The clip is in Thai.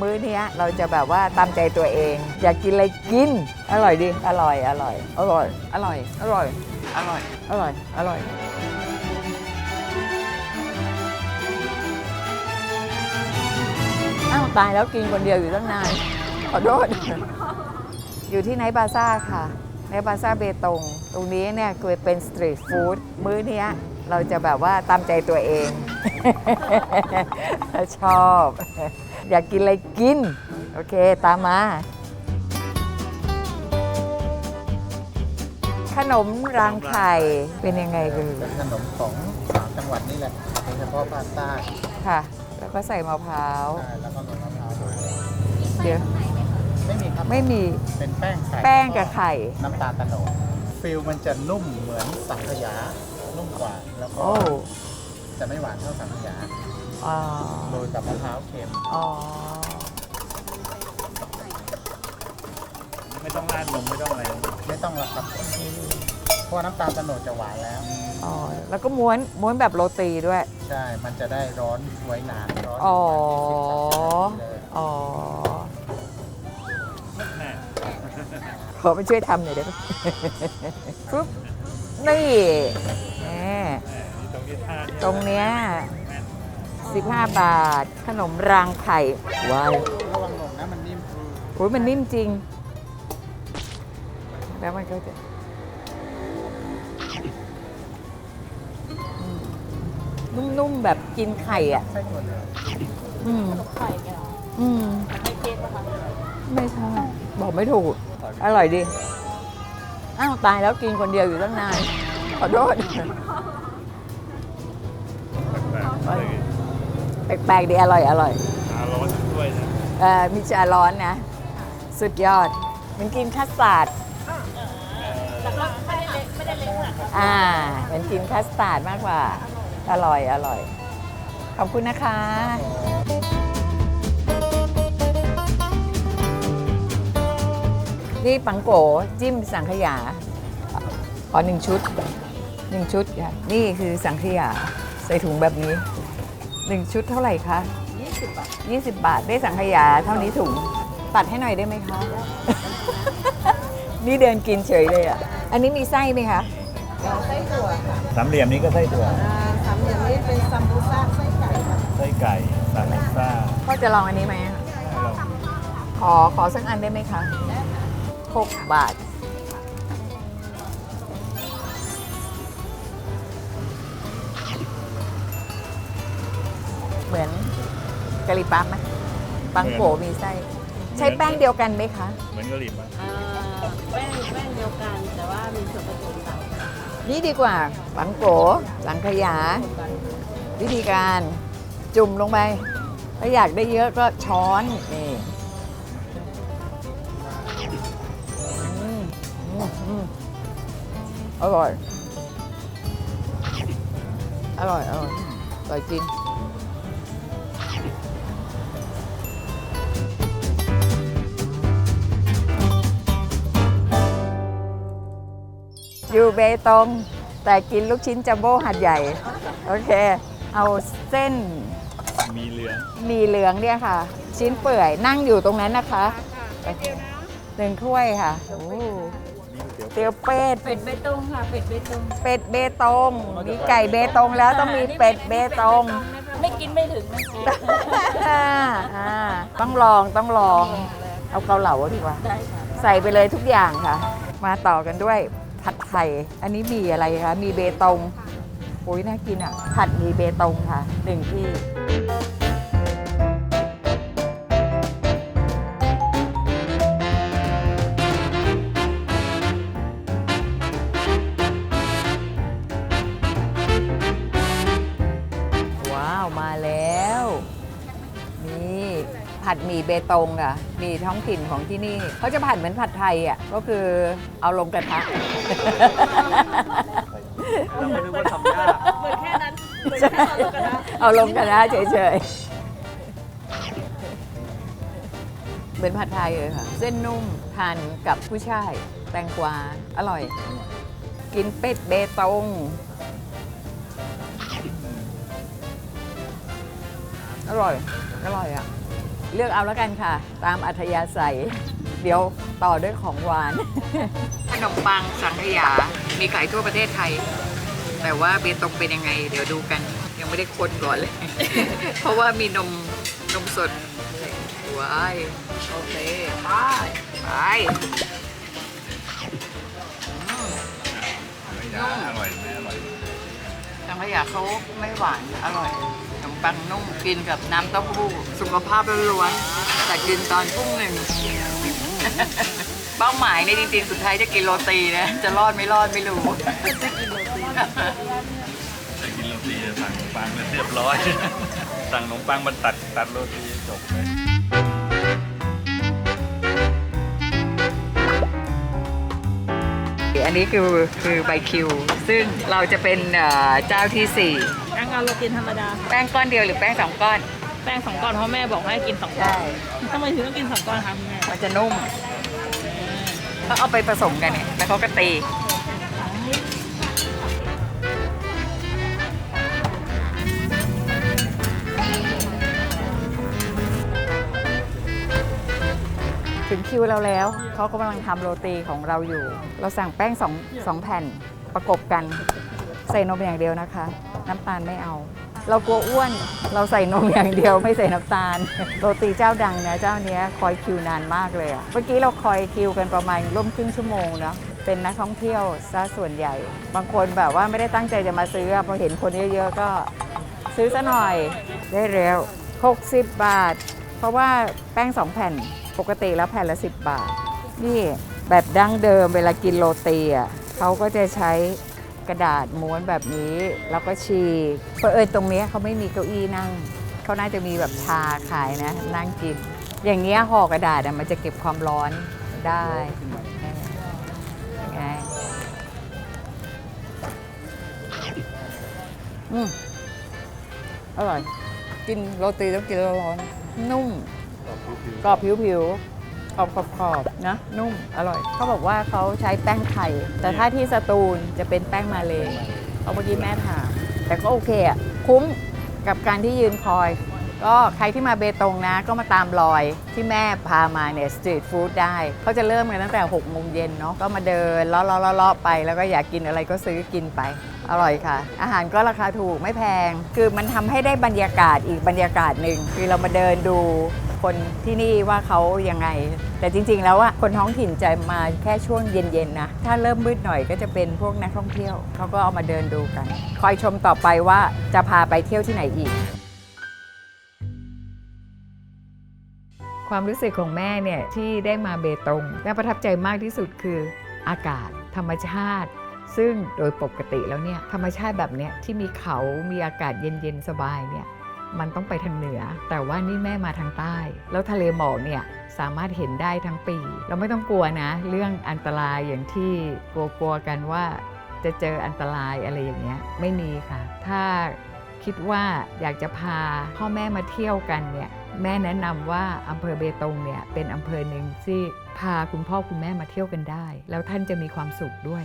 มื้อเนี้ยเราจะแบบว่าตามใจตัวเอง อยากกินอะไรกิน อร่อยดิอร่อย อร่อย อร่อย อร่อย อร่อย อร่อย อร่อย อร่อยอ้าวตายแล้วกินคนเดียวอยู่ตั้งนาน ขอโทษ อยู่ที่ไนท์บาซ่าค่ะ ไนท์บาซ่าเบตง ตรงนี้เนี่ยคือเป็นสตรีทฟู้ดมื้อเนี้ย เราจะแบบว่าตามใจตัวเอง ชอบ อยากกินอะไรกิน โอเคตามมา ขนมรางไข่เป็นยังไงคือเป็นขนมของสามจังหวัดนี่แหละโดยเฉพาะภาคใต้ค่ะ แล้วก็ใส่มะพร้าวใช่แล้วก็ลงมะพร้าวด้วยเดี๋ยวไม่มีครับไม่มีเป็นแป้งไข่แป้งกับไข่ น้ำตาลตะโนดฟิลมันจะนุ่มเหมือนสังขยา นุ่มกว่า แล้วก็โอ้จะไม่หวานเท่าสังขยาอ๋อโรยกับมะพร้าวเค็ม อ๋อไม่ต้องราดนมไม่ต้องอะไรไม่ต้องละครับเพราะว่าน้ำตาลตะโนดจะหวานแล้ว อ๋อแล้วก็ม้วนม้วนแบบโรตีด้วย ใช่ มันจะได้ร้อนไว้นานร้อนอ๋อสิบสามนาทีเลย อ๋อ ขอไปช่วยทำหน่อยได้ไหมปุ๊บนี่แหมตรงที่ท่าเนี่ยตรงเนี้ย15 บาท ขนมรางไข่ ว้าวระวังหลงนะมันนิ่มโอ้ยมันนิ่มจริง แล้วมันก็จะอืมนุ่มๆ แบบกินไข่อะไส้ถั่วเหลืองอืมอืมไม่ใช่บอกไม่ถูก อร่อยดี อ้าวตายแล้วกินคนเดียวอยู่ตั้งนาน ขอโทษ แปลกๆเลยแปลกๆดีอร่อยอร่อยชาร้อนด้วยนะเอ่อมีชาร้อนนะ สุดยอดมันกินคัสตาร์ดอ่าเหมันกินคัสตาร์ดมากกว่า อร่อยอร่อย ขอบคุณนะคะ นี่ปังโกจิ้มสังขยา ขอหนึ่งชุดหนึ่งชุดค่ะนี่คือสังขยาใส่ถุงแบบนี้หนึ่งชุดเท่าไหร่คะ20 บาท 20 บาทได้สังขยาเท่านี้ถุงตัดให้หน่อยได้ไหมคะ นี่เดินกินเฉยเลยอะ อันนี้มีไส้ไหมคะสามเหลี่ยมนี้ก็ไส้ถั่วสามเหลี่ยมนี้เป็นซัมบูซ่าไส้ไก่ค่ะไส้ไก่ซาลาซ่าพ่อจะลองอันนี้ไหมอะเราขอขอสักอันได้ไหมคะ หกบาท เหมือนกะหรี่ปั๊บไหมปังโกมีไส้ ใช้แป้งเดียวกันไหมคะ เหมือนกะหรี่ปั๊บอ่าแป้งแป้งเดียวกันแต่ว่ามีส่วนผสมต่างกันนี่ดีกว่าปังโกสังขยา วิธีการจุ่มลงไป ถ้าอยากได้เยอะก็ช้อนนี่ อร่อย อร่อย อร่อย อร่อยจริงอยู่เบตงแต่กินลูกชิ้นจัมโบ้หัดใหญ่ โอเค เอาเส้นมีเหลืองหมีเหลืองเนี่ยค่ะ ชิ้นเปื่อยนั่งอยู่ตรงนั้นนะคะหนึ่งถ้วยค่ะโอ้นี่ก๋วย เตี๋ยวเตี๋ยวเป็ด เป็ดเบตงค่ะ เป็ดเบตงเป็ดเบตง มีไก่เบตงแล้วต้องมีเป็ดเบตง ไม่กินไม่ถึงนะคะอ่าต้องลองต้องลอง เอาเกาเหลาดีกว่า ได้ค่ะ ใส่ไปเลยทุกอย่างค่ะ มาต่อกันด้วยผัดไทย อันนี้มีอะไรคะ มีเบตงโอ้ยน่ากินอะ ผัดหมีเบตงค่ะหนึ่งที่ ผัดหมี่เบตงอะหมี่ท้องถิ่นของที่นี่เขาจะผัดเหมือนผัดไทยอะก็คือเอาลงกระทะ เราไม่รู้ว่าทำยากเหมือนแค่นั้นเหมือนแค่ตอนลงกระทะเอาลงกระทะเฉยๆเป็นผัดไทยเลยค่ะ เส้นนุ่มทานกับผู้ชาย แตงกวา อร่อย กินเป็ดเบตง อร่อย อร่อยอะ เลือกเอาแล้วกันค่ะ ตามอัธยาศัย เดี๋ยวต่อด้วยของหวาน ขนมปังสังขยา มีขายทั่วประเทศไทย แต่ว่าเบตงเป็นยังไง เดี๋ยวดูกัน ยังไม่ได้คนก่อนเลย เพราะว่ามีนมนมสดว้ายโอเค ไป ไปอืมอร่อยไหมอร่อยสังขยาเขาไม่หวาน อร่อยขนม ปังนุ่มกินกับน้ำเต้าหู้สุขภาพล้วนๆแต่กินตอนทุ่มหนึ่งเป้าหมายในยจริงๆ สุดท้ายจะกินโรตีนะ จะรอดไม่รอดไม่รู้จะกินโรตีจะสั่งขนมปังเลยเรียบร้อย สั่งขนมปังมันตัดตัดโรตีจบเลยอันนี้คือคือใบคิว ซึ่งเราจะเป็นเอ่อเจ้าที่สี่แป้งเอา โรตีธรรมดาค่ะแป้งก้อนเดียวหรือแป้งสองก้อน แป้งสองก้อนเพราะแม่บอกให้กินสองก้อนทำไมถึงต้องกินสองก้อนคะคุณแม่มันจะนุ่มเขาเอาไปผสมกันเนี่ยแล้วเขาก็ตีถึงคิวเราแล้ว เขากำลังทำโรตีของเราอยู่ เราสั่งแป้งสองสองแผ่นประกบกัน ใส่นมอย่างเดียวนะคะ น้ำตาลไม่เอา เรากลัวอ้วนเราใส่นมอย่างเดียวไม่ใส่น้ำตาลโรตีเจ้าดังนะเจ้าเนี้ยคอยคิวนานมากเลยอะเมื่อกี้เราคอยคิวกันประมาณร่วมครึ่งชั่วโมงเนาะเป็นนักท่องเที่ยวซะส่วนใหญ่ บางคนแบบว่าไม่ได้ตั้งใจจะมาซื้อพอเห็นคนเยอะๆก็ซื้อซะหน่อยได้แล้ว60 บาท เพราะว่าแป้ง2แผ่นปกติแล้วแผ่นละ 10 บาท นี่แบบดั้งเดิมเวลากินโรตีอะเขาก็จะใช้ กระดาษม้วนแบบนี้ แล้วก็ฉีกเพอเอิญตรงนี้เขาไม่มีเก้าอี้นั่ง เขาน่าจะมีแบบชาขายนะ นั่งกิน อย่างเงี้ยห่อกระดาษมันจะเก็บความร้อนได้ไงอืมอร่อย กินโรตีต้องกินร้อนๆนุ่มกรอบผิวๆ ขอบขอบขอบนะนุ่มอร่อย เขาบอกว่าเขาใช้แป้งไข่แต่ถ้าที่สตูลจะเป็นแป้งมาเลยเอาเมื่อกี้แม่ถาม แต่ก็โอเคอะ คุ้มกับการที่ยืนคอย ก็ใครที่มาเบตงนะ ก็มาตามรอยที่แม่พามาเนี่ยสตรีทฟู้ดได้เขาจะเริ่มกันตั้งแต่6โมงเย็นเนาะก็มาเดินเลาะเลาะเลาะไป แล้วก็อยากกินอะไรก็ซื้อกินไปอร่อยค่ะ อาหารก็ราคาถูกไม่แพง คือมันทำให้ได้บรรยากาศอีกบรรยากาศหนึ่งคือเรามาเดินดู คนที่นี่ว่าเขายังไง แต่จริง ๆ แล้วอะคนท้องถิ่นจะมาแค่ช่วงเย็นๆนะถ้าเริ่มมืดหน่อยก็จะเป็นพวกนักท่องเที่ยวเขาก็เอามาเดินดูกัน คอยชมต่อไปว่าจะพาไปเที่ยวที่ไหนอีก ความรู้สึกของแม่เนี่ยที่ได้มาเบตงแม่ประทับใจมากที่สุดคืออากาศธรรมชาติซึ่งโดยปกติแล้วเนี่ยธรรมชาติแบบเนี้ยที่มีเขา มีอากาศเย็น ๆ สบายเนี่ย มันต้องไปทางเหนือ แต่ว่านี่แม่มาทางใต้ แล้วทะเลหมอกเนี่ยสามารถเห็นได้ทั้งปี เราไม่ต้องกลัวนะ เรื่องอันตรายอย่างที่กลัวๆกันว่าจะเจออันตรายอะไรอย่างเงี้ยไม่มีค่ะ ถ้าคิดว่าอยากจะพาพ่อแม่มาเที่ยวกันเนี่ยแม่แนะนำว่าอำเภอเบตงเนี่ยเป็นอำเภอหนึ่งที่พาคุณพ่อคุณแม่มาเที่ยวกันได้ แล้วท่านจะมีความสุขด้วย